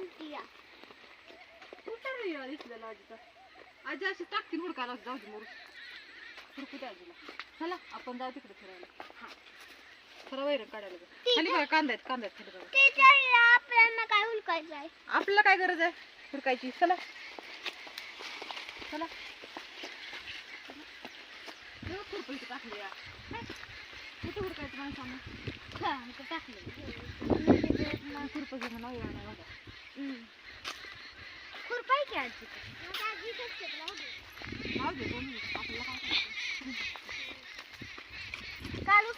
उलटी या कुठं रे या दिसलेला आजीचा आजी अशी टाकतील हुडकायला जाऊ दे मोर. हुडकू द्या आजीला. चला आपण जाऊ तिकडे फिरायला. हा. खरं वैरण काढायला जाऊ. खाली बघा कांदा आहेत कांदा आहेत खाली बघा. त्याच्या आपल्याला काय उलकायचं आहे? आपल्याला काय गरज आहे? हुडकायची. चला. चला. एवढं खुरपं इथं टाकलं या. कुठं हुडकायचं माणसानं? खुरपं घे म्हणा बघा खुरपाय की आजी? कालू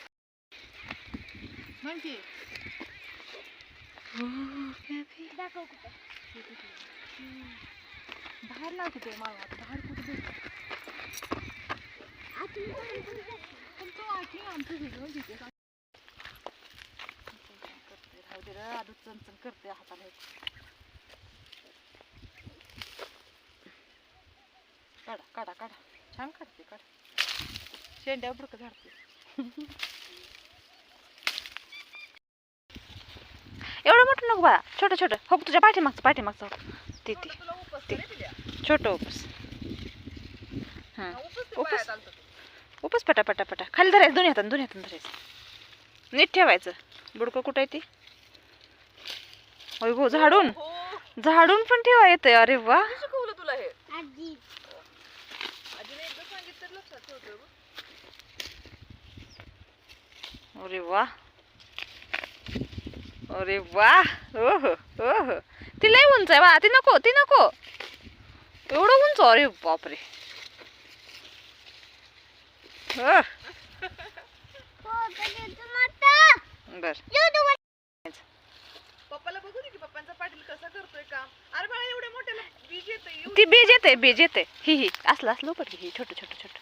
म्हण की. दाखव कुठं. बाहेर लाव कुठे मावा. बाहेर कुठे भेटतं? पण तो आजी आमचं व्हिडिओ घेते राहू दे चमचम करते हाताला. काढा काढा काढा. छान काढते काढा. शेंड्या बुडकं झाडते. एवढं मोठं नको बा छोटं छोटं. हो तुझ्या पाठीमागचं पाठीमागचं हो. ते ते ते. छोटं उपस हां. उपस उपस पटा पटा पटा खाली धरायचं दोन्ही हातानं दोन्ही हातानं धरायचं. नीट ठेवायचं. बुडकं कुठं आहे ती? गो झाडून. झाडून पण ठेवा येतंय. अरे वा. अरे वा. अरे वा. ओहो ओहो. ती लय उंच आहे बा. ती नको ती नको. एवढं उंच? अरे बापरे. हो बर. पप्पाला बघू दे की पप्पांचा पाटील कसा करतोय काम. अरे बाळा एवढ्या मोठ्याला बीज येतं ती बीज येते बीज येते ही ही. असलं असलं पण ही छोटं छोटं छोटं.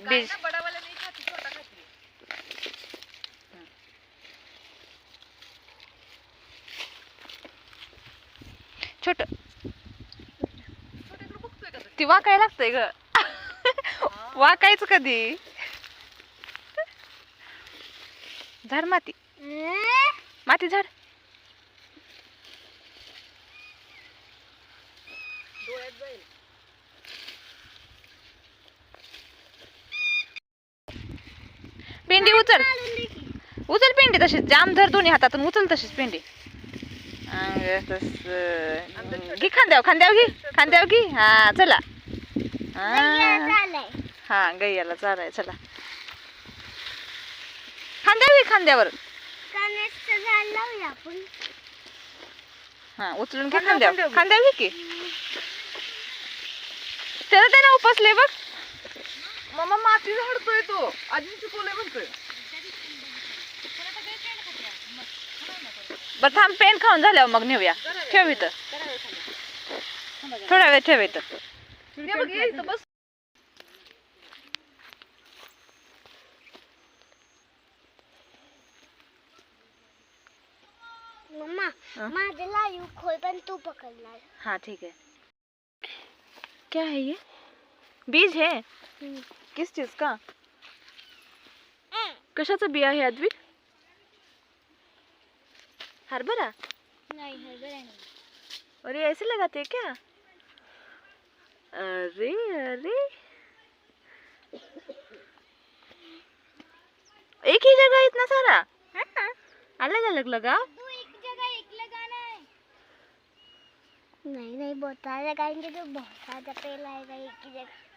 बीज ना बडावाला नाही खाती छोटा खाती. छोटं. छोट्याकडे बघतोय का तू? ती वाकाय लागतंय ग. वाकायचं कधी? झाड माती. माती झाड. डोळ्यात जाईल. पेंडी उचल. उचल पेंडी तशीच. जाम धर दोन्ही हातातून. उचल तशीच पेंडी. अंग तसं. घे खांद्याव खांद्याव घे. खांद्याव घे. हा चला. हा. हा गैयाला चालाय. चला. खांद्यावर घे खांद्यावर. हा उचलून घे खांद्यावर खांद्यावर. घे. की. त्याला त्याने उपसले बघ. मामा माती झाडतोय तो. आजी शिकवलंय म्हणतोय. बरं थांब पेन खाऊन झाल्यावर मग नेऊया. ठेव इथं. थोडा वेळ ठेव इथं. हे बस. मम्मा? माझं लाईव खोय पण तू पकडणार. हाँ ठीक है क्या है ये? बीज है। किस चीज़ का? कशाचं बिया आहे अद्विक? हरभरा? नाही हरभरा नाही. अरे ऐसे लगाते हैं क्या? अरे अरे. एक ही जगह इतना सारा? अलग अलग लगा तू एक जगह एक लगाना है। नहीं नहीं बहुत सारा लगाएँगे तो बहुत सारा पेड़ आएगा एक ही जगह।